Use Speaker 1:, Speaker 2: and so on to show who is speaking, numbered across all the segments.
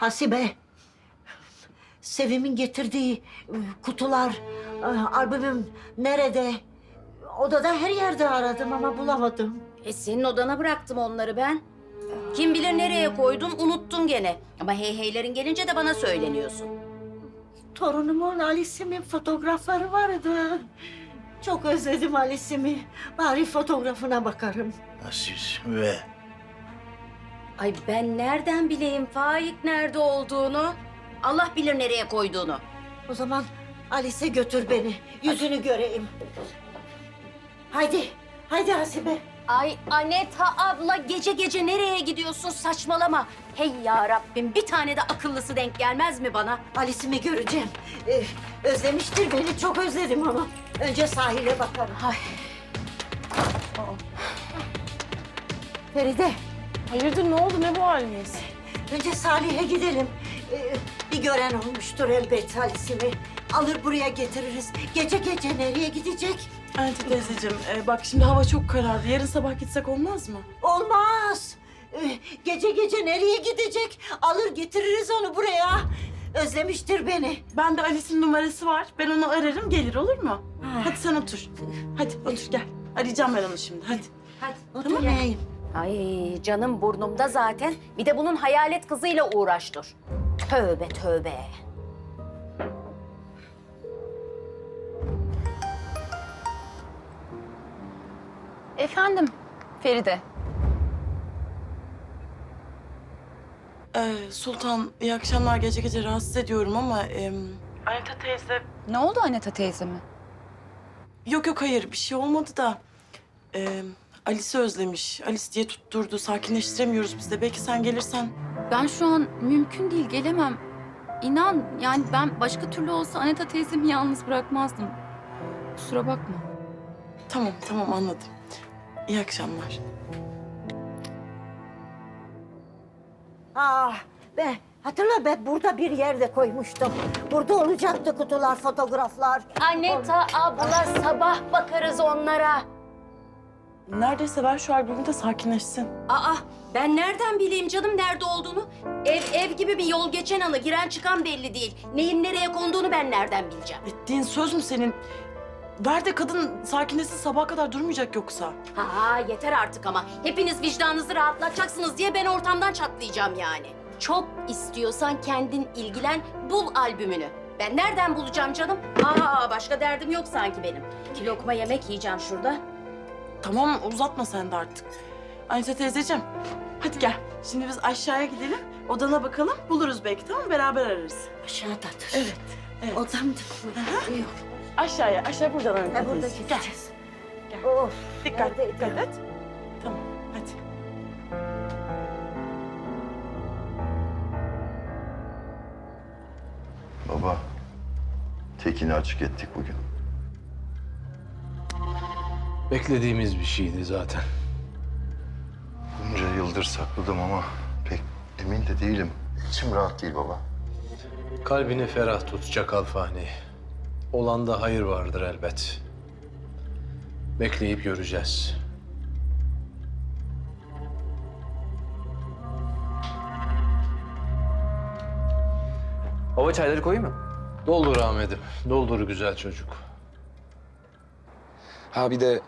Speaker 1: Hasibe. Sevim'in getirdiği e, kutular, e, albümüm nerede? Odada her yerde aradım ama bulamadım.
Speaker 2: E senin odana bıraktım onları ben. Kim bilir nereye koydun unuttun gene. Ama hey heylerin gelince de bana söyleniyorsun.
Speaker 1: Torunumun Alice'imin fotoğrafları vardı. Çok özledim Alice'imi. Bari fotoğrafına bakarım.
Speaker 3: Aziz ve
Speaker 2: Ay ben nereden bileyim Faik nerede olduğunu? Allah bilir nereye koyduğunu.
Speaker 1: O zaman Alice'e götür beni. Yüzünü göreyim. Haydi, haydi Hasibe.
Speaker 2: Ay Aneta abla gece gece nereye gidiyorsun saçmalama. Hey ya Rabbim bir tane de akıllısı denk gelmez mi bana?
Speaker 1: Alice'imi göreceğim. Ee, özlemiştir beni, çok özledim ama. Önce sahile bakarım.
Speaker 2: Ay.
Speaker 1: Feride,
Speaker 4: Hayırdır ne oldu ne bu haliniz?
Speaker 1: önce Salih'e gidelim. Ee, bir gören olmuştur elbet Alice'imi. Alır buraya getiririz. Gece gece nereye gidecek?
Speaker 4: Anne teyzeciğim e, bak şimdi hava çok karardı. Yarın sabah gitsek olmaz mı?
Speaker 1: Olmaz. Ee, gece gece nereye gidecek? Alır getiririz onu buraya. Özlemiştir beni.
Speaker 4: Ben de Alice'in numarası var. Ben onu ararım gelir olur mu? Hadi sen otur. Hadi otur gel. Arayacağım ben onu şimdi hadi.
Speaker 2: Hadi.
Speaker 1: Oturmayayım.
Speaker 2: Ay canım burnumda zaten. Bir de bunun hayalet kızıyla uğraş dur. Tövbe tövbe.
Speaker 5: Efendim Feride.
Speaker 4: Ee, Sultan iyi akşamlar gece gece rahatsız ediyorum ama... E, Anita teyze...
Speaker 5: Ne oldu Aneta teyzeme?
Speaker 4: Yok yok hayır bir şey olmadı da... E, Alice'i özlemiş. Alice diye tutturdu. Sakinleştiremiyoruz biz de. Belki sen gelirsen...
Speaker 5: Ben şu an mümkün değil gelemem. İnan yani ben başka türlü olsa Aneta teyzemi yalnız bırakmazdım. Kusura bakma.
Speaker 4: Tamam tamam anladım. İyi akşamlar.
Speaker 1: Ah be hatırla ben burada bir yerde koymuştum. Burada olacaktı kutular, fotoğraflar.
Speaker 2: Aneta abla sabah bakarız onlara.
Speaker 4: Neredeyse ver şu albümü de sakinleşsin.
Speaker 2: Aa ben nereden bileyim canım nerede olduğunu? Ev ev gibi bir yol geçen anı giren çıkan belli değil. Neyin nereye konduğunu ben nereden bileceğim?
Speaker 4: Ettiğin söz mü senin? Ver de kadın sakinleşsin sabaha kadar durmayacak yoksa.
Speaker 2: Ha yeter artık ama. Hepiniz vicdanınızı rahatlatacaksınız diye ben ortamdan çatlayacağım yani. Çok istiyorsan kendin ilgilen, bul albümünü. Ben nereden bulacağım canım? Aa başka derdim yok sanki benim. İki lokma yemek yiyeceğim şurada.
Speaker 4: Tamam uzatma sen de artık. Anita teyzeciğim hadi gel. Şimdi biz aşağıya gidelim. Odana bakalım. Buluruz belki tamam mı? Beraber ararız.
Speaker 1: Aşağıdadır.
Speaker 4: Evet. evet.
Speaker 1: Odamda. Yok.
Speaker 4: Aşağıya, aşağı buradan Anita
Speaker 1: Ha, burada
Speaker 4: teyze.
Speaker 1: gideceğiz.
Speaker 4: Gel.
Speaker 1: Of.
Speaker 4: Dikkat,
Speaker 1: neredeydi?
Speaker 4: dikkat et. Tamam, hadi.
Speaker 6: Baba, Tekin'i açık ettik bugün.
Speaker 3: Beklediğimiz bir şeydi zaten.
Speaker 6: Bunca yıldır sakladım ama pek emin de değilim. İçim rahat değil baba.
Speaker 3: Kalbini ferah tut Çakal Fani. Olanda hayır vardır elbet. Bekleyip göreceğiz.
Speaker 7: Baba çayları koyayım mı?
Speaker 3: Doldur Ahmet'im, doldur güzel çocuk.
Speaker 8: Ha bir de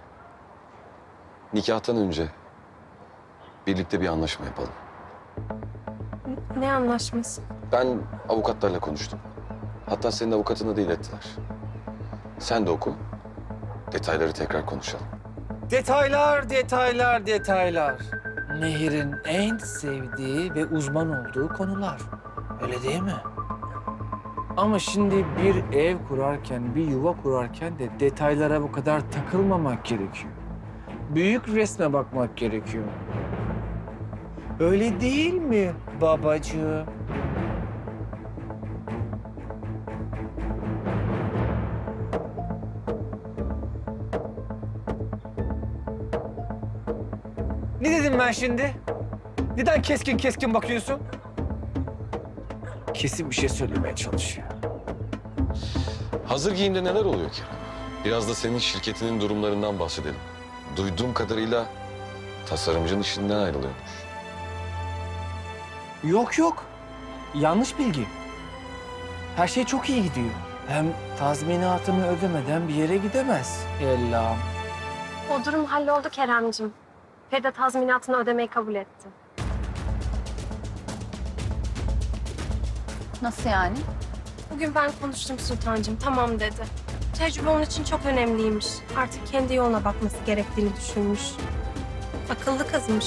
Speaker 8: nikahtan önce birlikte bir anlaşma yapalım.
Speaker 9: Ne anlaşması?
Speaker 8: Ben avukatlarla konuştum. Hatta senin avukatına da ilettiler. Sen de oku. Detayları tekrar konuşalım.
Speaker 7: Detaylar, detaylar, detaylar. Nehir'in en sevdiği ve uzman olduğu konular. Öyle değil mi? Ama şimdi bir ev kurarken, bir yuva kurarken de detaylara bu kadar takılmamak gerekiyor. Büyük resme bakmak gerekiyor. Öyle değil mi babacığım? Ne dedim ben şimdi? Neden keskin keskin bakıyorsun? Kesin bir şey söylemeye çalışıyor.
Speaker 8: Hazır giyimde neler oluyor Kerem? Biraz da senin şirketinin durumlarından bahsedelim. Duyduğum kadarıyla tasarımcının işinden ayrılıyormuş.
Speaker 7: Yok yok. yanlış bilgi. Her şey çok iyi gidiyor. Hem tazminatını ödemeden bir yere gidemez. Ella.
Speaker 9: O durum halloldu Keremcim. Feride tazminatını ödemeyi kabul etti.
Speaker 5: Nasıl yani?
Speaker 9: Bugün ben konuştum Sultancığım, tamam dedi. Tecrübe onun için çok önemliymiş. Artık kendi yoluna bakması gerektiğini düşünmüş. Akıllı kızmış.